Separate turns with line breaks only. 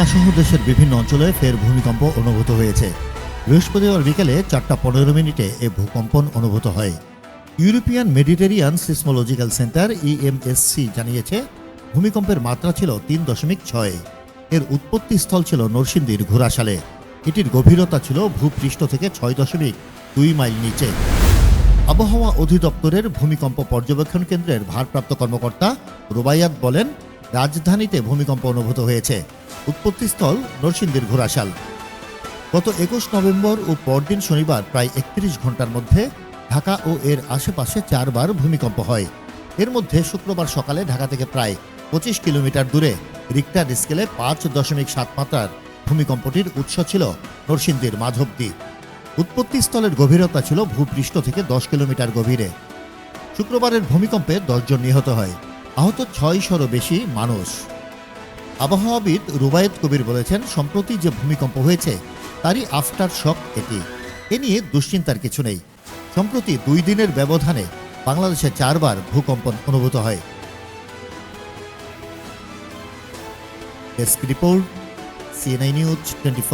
ঢাকাসহ দেশের বিভিন্ন অঞ্চলে ফের ভূমিকম্প অনুভূত হয়েছে। বৃহস্পতিবার বিকেলে চারটা পনেরো মিনিটে এ ভূকম্পন অনুভূত হয়। European Mediterranean seismological centre EMSC জানিয়েছে, ভূমিকম্পের মাত্রা ছিল তিন দশমিক ছয়। এর উৎপত্তি স্থল ছিল নরসিংদীর ঘোড়াশালে। এটির গভীরতা ছিল ভূপৃষ্ঠ থেকে ছয় দশমিক দুই মাইল নিচে। আবহাওয়া অধিদপ্তরের ভূমিকম্প পর্যবেক্ষণ কেন্দ্রের ভারপ্রাপ্ত কর্মকর্তা রুবাইয়াত বলেন রাজধানীতে ভূমিকম্প অনুভূত হয়েছে। উৎপত্তিস্থল নরসিংদীর ঘোড়াশাল। গত একুশ নভেম্বর ও পরদিন শনিবার প্রায় একত্রিশ ঘণ্টার মধ্যে ঢাকা ও এর আশেপাশে চারবার ভূমিকম্প হয়। এর মধ্যে শুক্রবার সকালে ঢাকা থেকে প্রায় পঁচিশ কিলোমিটার দূরে রিক্টার স্কেলে পাঁচ দশমিক সাত মাত্রার ভূমিকম্পটির উৎস ছিল নরসিংদীর মাধবদ্বীপ উৎপত্তিস্থলের গভীরতা ছিল ভূপৃষ্ঠ থেকে দশ কিলোমিটার গভীরে। শুক্রবারের ভূমিকম্পে দশজন নিহত হয়। আহত ছয়শরও বেশি মানুষ। আবহাওয়াবিদ রুবায়েত কবির বলেছেন, সম্প্রতি যে ভূমিকম্প হয়েছে, তারই আফটার শক এটি। এ নিয়ে দুশ্চিন্তার কিছু নেই। সম্প্রতি দুই দিনের ব্যবধানে বাংলাদেশে চারবার ভূকম্পন অনুভূত হয়। Desk report CNI news twenty